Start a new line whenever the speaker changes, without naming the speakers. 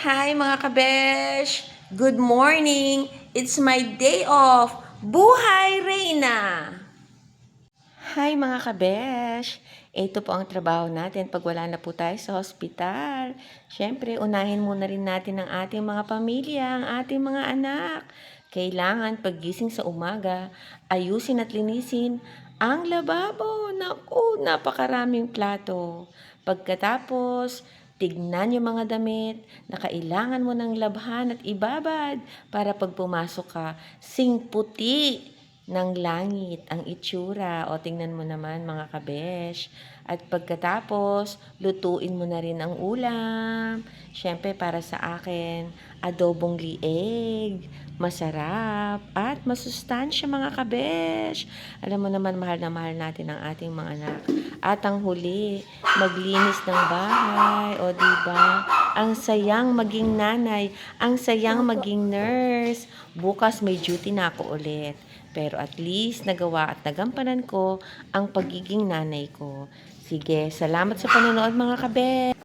Hi mga kabesh! Good morning! It's my day off! Buhay Reyna! Hi mga kabesh! Ito po ang trabaho natin pag wala na po tayo sa hospital. Siyempre, unahin muna rin natin ang ating mga pamilya, ang ating mga anak. Kailangan paggising sa umaga, ayusin at linisin ang lababo. Naku, napakaraming plato. Pagkatapos, tignan yung mga damit na kailangan mo ng labhan at ibabad para pag pumasok ka, sing puti ng langit ang itsura. O tingnan mo naman mga kabesh. At pagkatapos, lutuin mo na rin ang ulam. Siyempre para sa akin, adobong lieg. Masarap at masustansya mga kabesh. Alam mo naman mahal na mahal natin ang ating mga anak. At ang huli, maglinis ng bahay. O di ba? Ang sayang maging nanay, ang sayang maging nurse. Bukas may duty na ako ulit. Pero at least nagawa at nagampanan ko ang pagiging nanay ko. Sige, salamat sa panonood mga kabe.